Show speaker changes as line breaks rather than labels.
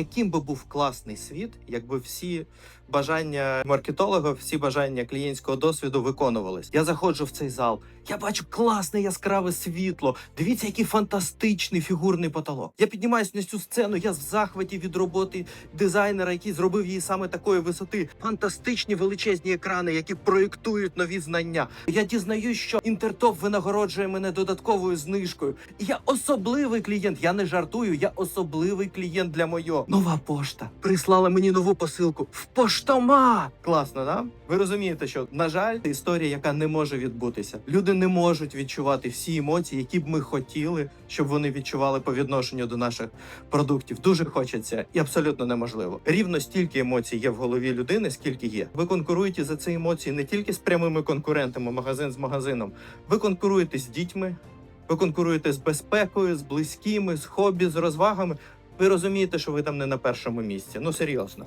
Яким би був класний світ, якби всі бажання маркетолога, всі бажання клієнтського досвіду виконувались. Я заходжу в цей зал, я бачу класне яскраве світло. Дивіться, який фантастичний фігурний потолок. Я піднімаюсь на цю сцену. Я в захваті від роботи дизайнера, який зробив її саме такої висоти. Фантастичні величезні екрани, які проєктують нові знання. Я дізнаюсь, що інтертоп винагороджує мене додатковою знижкою. І я особливий клієнт. Я не жартую. Я особливий клієнт для мойо. Нова пошта прислала мені нову посилку в поштомат. Класно, да? Ви розумієте, що на жаль, це історія, яка не може відбутися. Люди не можуть відчувати всі емоції, які б ми хотіли, щоб вони відчували по відношенню до наших продуктів. Дуже хочеться і абсолютно неможливо. Рівно стільки емоцій є в голові людини, скільки є. Ви конкуруєте за ці емоції не тільки з прямими конкурентами, магазин з магазином. Ви конкуруєте з дітьми, ви конкуруєте з безпекою, з близькими, з хобі, з розвагами. Ви розумієте, що ви там не на першому місці. Ну серйозно.